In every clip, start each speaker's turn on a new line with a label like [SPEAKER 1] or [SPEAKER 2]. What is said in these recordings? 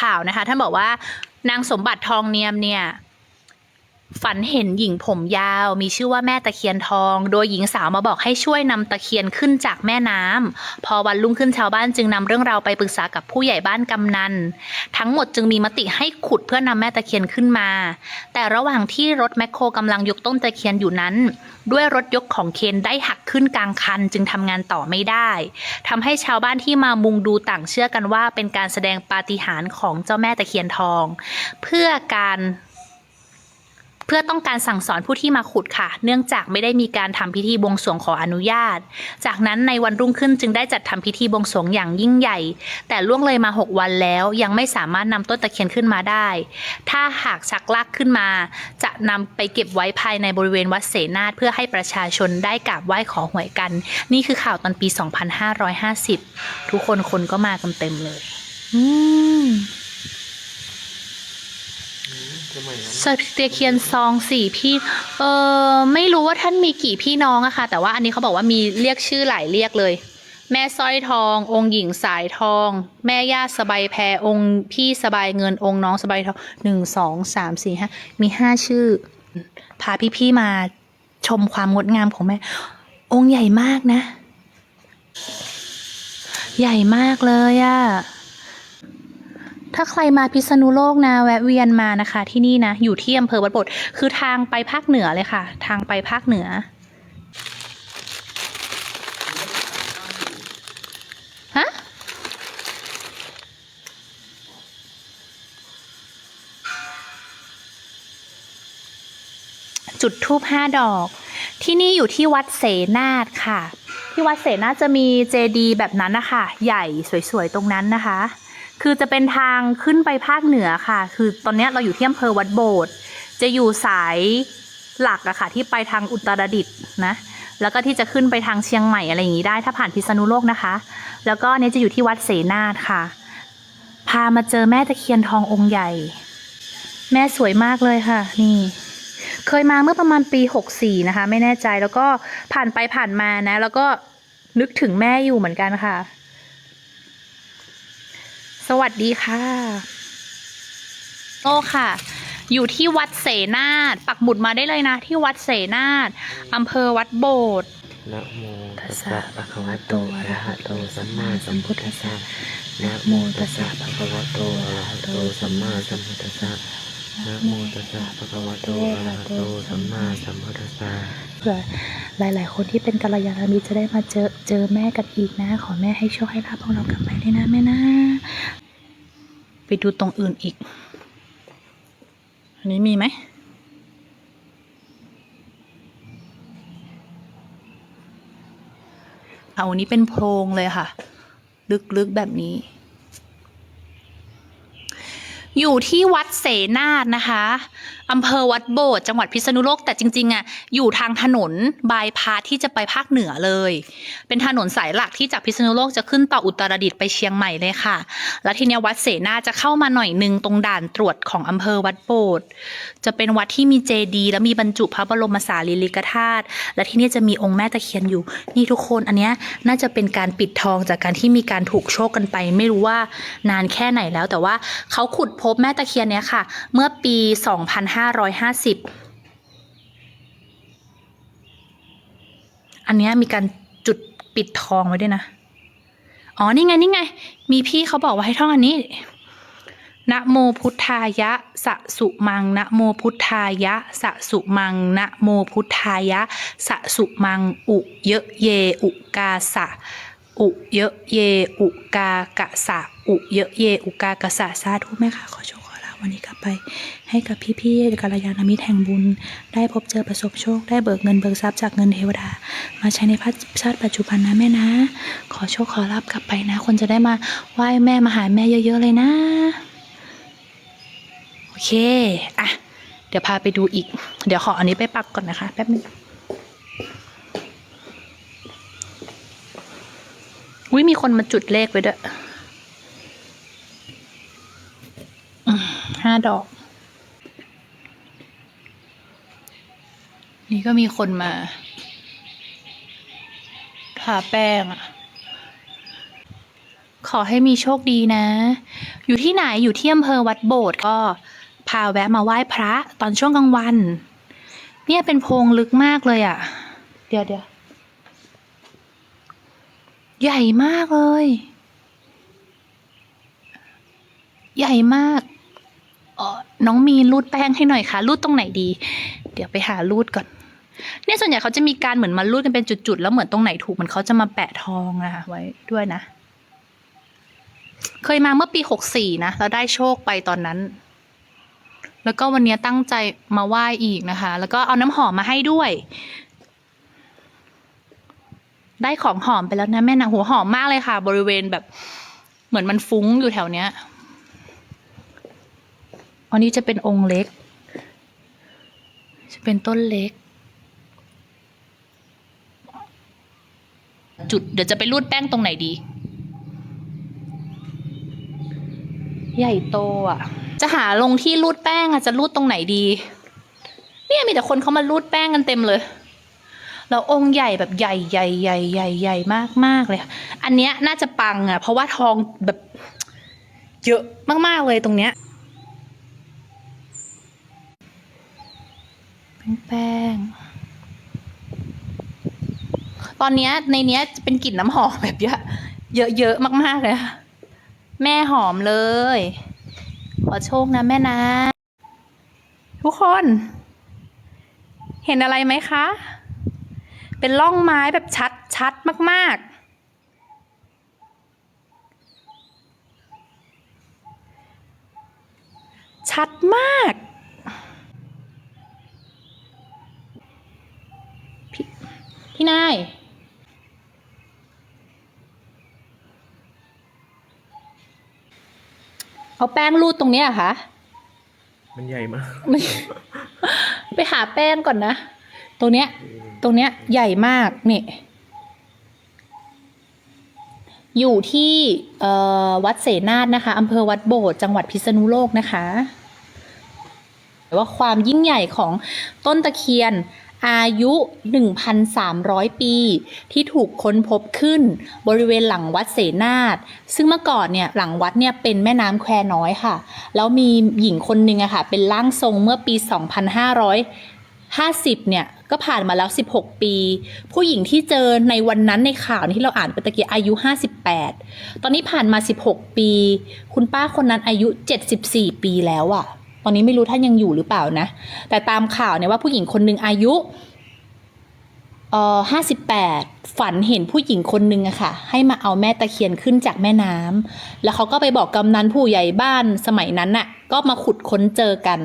[SPEAKER 1] ข่าวนะคะท่านบอกว่านางสมบัติทองเนียมเนี่ย ฝันเห็นหญิงผมยาว มีชื่อว่าแม่ตะเคียนทอง โดยหญิงสาวมาบอกให้ช่วยนำตะเคียนขึ้นจากแม่น้ำพอวันรุ่งขึ้นชาวบ้านจึงนำเรื่องราวไปปรึกษากับผู้ใหญ่บ้านกำนัน ทั้งหมดจึงมีมติให้ขุดเพื่อนำแม่ตะเคียนขึ้นมา แต่ระหว่างที่รถแมคโครกำลังยกต้นตะเคียนอยู่นั้น ด้วยรถยกของเคนได้หักขึ้นกลางคันจึงทำงานต่อไม่ได้ทำให้ชาวบ้านที่มามุงดูต่างเชื่อกันว่า เป็นการแสดงปาฏิหาริย์ของเจ้าแม่ตะเคียนทอง เพื่อการ พื่อต้องการสั่งสอนผู้ที่มาขุดค่ะ เนื่องจากไม่ได้มีการทำพิธีบวงสรวงขออนุญาต จากนั้นในวันรุ่งขึ้นจึงได้จัดทำพิธีบวงสรวงอย่างยิ่งใหญ่ แต่ล่วงเลยมา 6 วันแล้วยังไม่สามารถนำต้นตะเคียนขึ้นมาได้ ถ้าหากชักลากขึ้นมา จะนำไปเก็บไว้ภายในบริเวณวัดเสนาเพื่อให้ประชาชนได้กราบไหว้ขอหวยกัน นี่คือข่าวตอนปี 2550 ทุกคนคนก็มากันเต็มเลย อืม
[SPEAKER 2] สมัย
[SPEAKER 1] เตียเคียนซองสี่พี่ เออไม่รู้ว่าท่านมีกี่พี่น้องอะค่ะ แต่ว่าอันนี้เขาบอกว่ามีเรียกชื่อหลายเรียกเลย แม่สร้อยทอง องค์หญิงสายทอง แม่ย่าสบายแพรองค์พี่สบายเงินองค์น้องสบายทองหนึ่งสองสามสี่ห้ามีห้าชื่อ พาพี่ๆมาชมความงดงามของแม่ องค์ใหญ่มากนะ ใหญ่มากเลยอะ ถ้าใครมาพิษณุโลกนะแวะเวียนมานะคะ ที่นี่นะ อยู่ที่อำเภอวัดโบดคือทางไปภาคเหนือเลยค่ะ ทางไปภาคเหนือฮะจุดทูบห้าดอก ที่นี่อยู่ที่วัดเสนาทค่ะ ที่วัดเสนาจะมีเจดีย์แบบนั้นนะคะ ใหญ่สวยๆตรงนั้นนะคะ คือจะเป็นทางขึ้นไปภาคเหนือค่ะ คือตอนนี้เราอยู่ที่อำเภอวัดโบสถ์จะอยู่สายหลักอะค่ะ ที่ไปทางอุตรดิตถ์นะ แล้วก็ที่จะขึ้นไปทางเชียงใหม่อะไรอย่างนี้ได้ ถ้าผ่านพิษณุโลกนะคะ แล้วก็เนี่ยจะอยู่ที่วัดเสนาทค่ะ พามาเจอแม่ตะเคียนทององค์ใหญ่ แม่สวยมากเลยค่ะ นี่ เคยมาเมื่อประมาณปี 64 นะคะ ไม่แน่ใจแล้วก็ผ่านไปผ่านมานะ แล้วก็นึกถึงแม่อยู่เหมือนกันค่ะ สวัสดีค่ะโอ้ค่ะ อยู่ที่วัดเสนาทปักหมุดมาได้เลยนะ ที่วัดเสนาทอำเภอวัดโบสถ์
[SPEAKER 2] นะโมตัสสะภะคะวะโตอะระหะโตสัมมาสัมพุทธัสสะนะโมตัสสะภะคะวะโตอะระหะโตสัมมาสัมพุทธัสสะ นะโมตัสสะภะคะวะโตอะระหะโตสัมมาสัมพุทธัสสะ
[SPEAKER 1] เผื่อหลาย ๆ คนที่เป็นกัลยาณมิตรจะได้มาเจอเจอแม่กันอีกนะ ขอแม่ให้โชคให้ลาภพวกเรากลับไปด้วยนะแม่นะ ไปดูตรงอื่นอีก อันนี้มีไหมเอาอันนี้เป็นโพรงเลยค่ะ ลึก ๆ แบบนี้ อยู่ที่วัดเสนาทนะคะอำเภอวัดโบสถ์จังหวัดพิษณุโลกแต่จริงๆอะอยู่ทางถนนบายพาสที่จะไปภาคเหนือเลย เป็นถนนสายหลักที่จากพิษณุโลกจะขึ้นต่ออุตรดิตถ์ไปเชียงใหม่เลยค่ะ แล้วทีเนี้ยวัดเสนาจะเข้ามาหน่อยนึงตรงด่านตรวจของอำเภอวัดโบสถ์จะเป็นวัดที่มีเจดีย์และมีบรรจุพระบรมสารีริกธาตุและที่นี่จะมีองค์แม่ตะเคียนอยู่ นี่ทุกคนอันเนี้ยน่าจะเป็นการปิดทองจากการที่มีการถูกโชคกันไป ไม่รู้ว่านานแค่ไหนแล้วแต่ว่าเขาขุดพบแม่ตะเคียนเนี้ยค่ะ เมื่อปี 2550 อันเนี้ยมีการจุดปิดทองไว้ด้วยนะ อ๋อ นี่ไง นี่ไง มีพี่เขาบอกว่าให้ท่องอันนี้ นะโมพุทธายะสะสุมัง นะโมพุทธายะสะสุมัง นะโมพุทธายะสะสุมัง อุเยเย อุกาสะ อุเยอะเย อุกากะสะ อุเยอะเย อุกากะสะสาธุแม่ค่ะขอโชคขอลาวันนี้กลับไป ให้กับพี่ๆกัลยาณมิตรแห่งบุญ ได้พบเจอประสบโชค ได้เบิกเงินเบิกทรัพย์จากเงินเทวดา มาใช้ในพัฒชาติปัจจุบันนะแม่นะ ขอโชคขอลาบกลับไปนะ คนจะได้มาไหว้แม่มาหาแม่เยอะๆเลยนะ โอเค อะ เดี๋ยวพาไปดูอีก เดี๋ยวขออันนี้ไปปักก่อนนะคะ แป๊บนึง อุ้ยมีคนมาจุดเลขไว้ด้วยห้าดอก นี่ก็มีคนมาทาแป้งอะขอให้มีโชคดีนะ อยู่ที่ไหนอยู่ที่อำเภอวัดโบสถ์ก็พาแวะมาไหว้พระตอนช่วงกลางวัน เนี่ยเป็นโพรงลึกมากเลยอะ เดี๋ยวเดี๋ยว ใหญ่มากเลย ใหญ่มากออน้องมีรูดแป้งให้หน่อยค่ะรูดตรงไหนดี เดี๋ยวไปหารูดก่อน เนี่ยส่วนใหญ่เขาจะมีการเหมือนมารูดกันเป็นจุดๆ แล้วเหมือนตรงไหนถูกมันเขาจะมาแปะทองนะคะไว้ด้วยนะ เคยมาเมื่อปีหกสี่นะแล้วได้โชคไปตอนนั้น แล้วก็วันนี้ตั้งใจมาไหว้อีกนะคะ แล้วก็เอาน้ำหอมมาให้ด้วย ได้ของหอมไปแล้วนะแม่นะหัวหอมมากเลยค่ะ บริเวณแบบเหมือนมันฟุ้งอยู่แถวเนี้ยอันนี้จะเป็นองค์เล็ก จะเป็นต้นเล็ก จุดเดี๋ยวจะไปรูดแป้งตรงไหนดี ใหญ่โตอะ จะหาลงที่รูดแป้งอะจะรูดตรงไหนดี เนี่ยมีแต่คนเขามารูดแป้งกันเต็มเลย แล้วองค์ใหญ่แบบใหญ่ใหญ่ใหญ่ใหญ่ใหญ่มากมากๆเลยอันเนี้ยน่าจะปังอะ เพราะว่าทองแบบเยอะมากๆเลยตรงเนี้ยแป้งๆตอนเนี้ยในเนี้ยจะเป็นกลิ่นน้ำหอมแบบเยอะเยอะๆมากๆเลยค่ะแม่หอมเลย ขอโชคนะแม่นะ ทุกคน เห็นอะไรไหมคะ เป็นร่องไม้แบบชัดชัดมาก ๆ ชัดมาก พี่พี่นายเอาแป้งรูดตรงเนี้ยเหรอคะ
[SPEAKER 2] มันใหญ่มาก
[SPEAKER 1] ไม่ไปหาแป้งก่อนนะ ตรงเนี้ย ตรงเนี้ยใหญ่มากนี่อยู่ที่วัดเสนาทนะคะอำเภอวัดโบสถ์จังหวัดพิษณุโลกนะคะว่าความยิ่งใหญ่ของต้นตะเคียนอายุ 1,300 ปี ที่ถูกค้นพบขึ้นบริเวณหลังวัดเสนาทซึ่งเมื่อก่อนเนี่ยหลังวัดเนี่ยเป็นแม่น้ำแควน้อยค่ะ แล้วมีหญิงคนหนึ่งอะค่ะ เป็นร่างทรงเมื่อปี 50เนี่ยก็ผ่านมาแล้ว 16 ปี ผู้หญิงที่เจอในวันนั้นในข่าวที่เราอ่านไปตะกี้อายุ 58 ตอนนี้ผ่านมา 16 ปี คุณป้าคนนั้นอายุ 74 ปีแล้วอะตอนนี้ไม่รู้ท่านยังอยู่หรือเปล่านะ แต่ตามข่าวเนี่ยว่าผู้หญิงคนหนึ่งอายุเอ่อห้าสิบแปดฝันเห็นผู้หญิงคนนึงอะค่ะ ให้มาเอาแม่ตะเคียนขึ้นจากแม่น้ำแล้วเขาก็ไปบอกกำนันผู้ใหญ่บ้านสมัยนั้นน่ะ ก็มาขุดค้นเจอกัน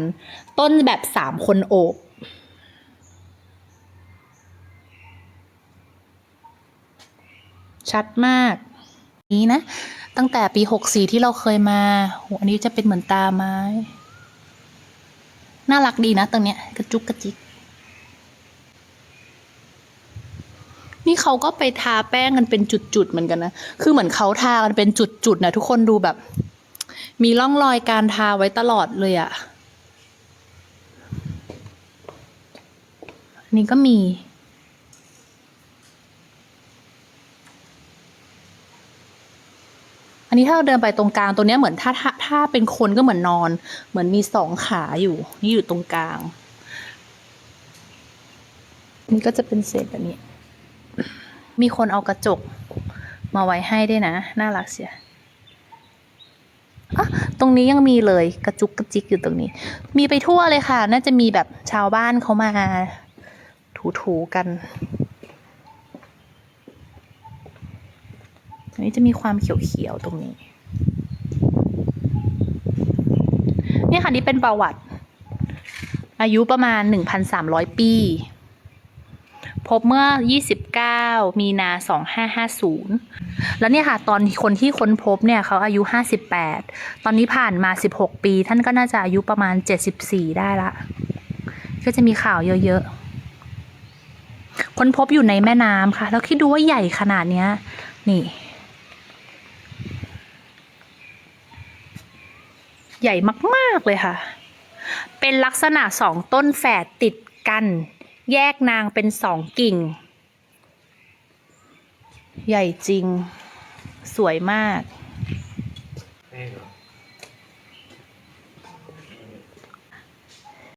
[SPEAKER 1] ต้นแบบสามคนโอบ ชัดมาก นี้นะ ตั้งแต่ปีหกสี่ที่เราเคยมาโหอันนี้จะเป็นเหมือนตาไม้ น่ารักดีนะตรงเนี้ยกระจุกกระจิก นี่เขาก็ไปทาแป้งกันเป็นจุดๆเหมือนกันนะ คือเหมือนเขาทากันเป็นจุดๆนะทุกคนดูแบบ มีร่องรอยการทาไว้ตลอดเลยอะ่ะนนี้ก็มี อั นนี้ถ้าเราเดินไปตรงกลางตัวเนี้ยเหมือนถ้าถ้าถ้าเป็นคนก็เหมือนนอน เหมือนมีสองขาอยู่ นี่อยู่ตรงกลาง นี่ก็จะเป็นเศษแบบนี้ มีคนเอากระจกมาไว้ให้ด้วยนะ น่ารักเสียอะตรงนี้ยังมีเลยกระจุกกระจิกอยู่ตรงนี้ มีไปทั่วเลยค่ะ น่าจะมีแบบชาวบ้านเขามาถูๆกัน นี้จะมีความเขียวๆตรงนี้ นี่ค่ะนี่เป็นประวัติ อายุประมาณ 1,300 ปี พบเมื่อ 29 มีนา 2550 แล้วเนี่ยค่ะ ตอนคนที่ค้นพบเนี่ยเขาอายุ 58 ตอนนี้ผ่านมา 16 ปี ท่านก็น่าจะอายุประมาณ 74 ได้ละ ก็จะมีข่าวเยอะๆค้นพบอยู่ในแม่น้ำค่ะ แล้วคิดดูว่าใหญ่ขนาดเนี้ย นี่ ใหญ่มากๆเลยค่ะ เป็นลักษณะสองต้นแฝดติดกัน แยกนางเป็นสองกิ่ง ใหญ่จริง สวยมาก
[SPEAKER 2] แป้งเหรอ